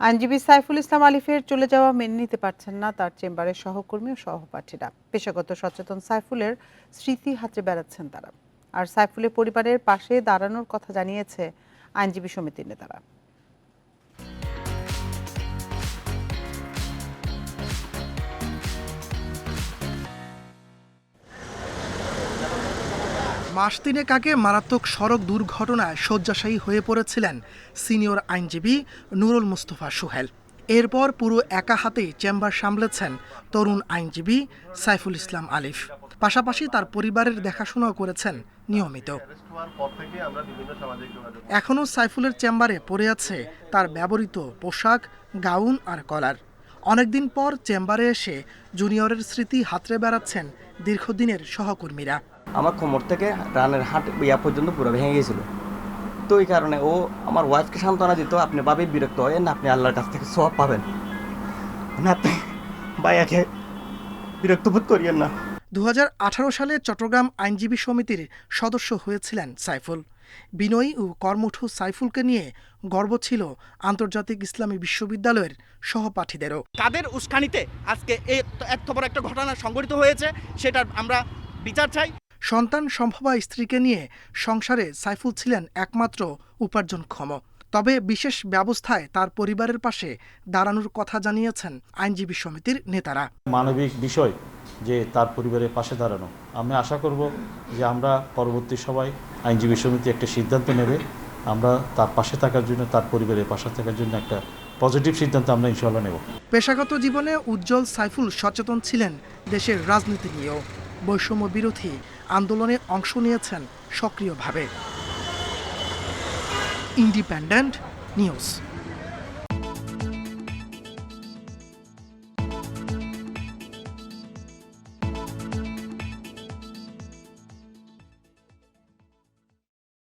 আইনজীবী সাইফুল ইসলাম আলিফের চলে যাওয়া মেনে নিতে পারছেন না তার চেম্বারের সহকর্মী ও সহপাঠীরা। পেশাগত সচেতন সাইফুলের স্মৃতি হাতে বেড়াচ্ছেন তারা। আর সাইফুলের পরিবারের পাশে দাঁড়ানোর কথা জানিয়েছে আইনজীবী সমিতির নেতারা। মাস তিনেক আগে মারাত্মক সড়ক দুর্ঘটনায় শয্যাশায়ী হয়ে পড়েছিলেন সিনিয়র আইনজীবী নুরুল মুস্তফা সোহেল। এরপর পুরো একা হাতেই চেম্বার সামলেছেন তরুণ আইনজীবী সাইফুল ইসলাম আলিফ। পাশাপাশি তার পরিবারের দেখাশোনাও করেছেন নিয়মিত। এখনও সাইফুলের চেম্বারে পড়ে আছে তার ব্যবহৃত পোশাক, গাউন আর কলার। অনেকদিন পর চেম্বারে এসে জুনিয়রের স্মৃতি হাতড়ে বেড়াচ্ছেন দীর্ঘদিনের সহকর্মীরা। আমার কোমর থেকে রানের হাট ইয়া পর্যন্ত পুরো ভেঙে গেছিল। তো এই কারণে ও আমার ওয়াইফকে সান্ত্বনা দিত আপনি ভাবে বিরক্ত হয়ে না আপনি আল্লাহর কাছ থেকে সব পাবেন। না আপনি ভাইয়াকে বিরক্ত বোধ করিয়েন না। দু হাজার আঠারো সালে চট্টগ্রাম আইনজীবী সমিতির সদস্য হয়েছিলেন সাইফুল। বিনয়ী ও কর্মঠ সাইফুলকে নিয়ে গর্ব ছিল আন্তর্জাতিক ইসলামী বিশ্ববিদ্যালয়ের সহপাঠীদেরও। তাদের উস্কানিতে আজকে এই এত বড় একটা ঘটনা সংঘটিত হয়েছে সেটার আমরা বিচার চাই। সন্তান সম্ভবা স্ত্রীকে নিয়ে সংসারে সাইফুল ছিলেন একমাত্র উপার্জনক্ষম তবে বিশেষ ব্যবস্থায় তার পরিবারের পাশে দাঁড়ানোর কথা জানিয়েছেন আইনজীবী সমিতির নেতারা। মানবিক বিষয় যে তার পরিবারের পাশে দাঁড়ানো। আমি আশা করব যে আমরা পরবর্তী সবাই আইনজীবী সমিতি একটা সিদ্ধান্ত নেবে। আমরা তার পাশে থাকার জন্য তার পরিবারের পাশে থাকার জন্য একটা পজিটিভ সিদ্ধান্ত আমরা ইনশাল্লাহ নেব। পেশাগত জীবনে উজ্জ্বল সাইফুল সচেতন ছিলেন দেশের রাজনীতি নিয়েও। বৈষম্য বিরোধী আন্দোলনে অংশ নিয়েছেন সক্রিয়ভাবে। Independent News.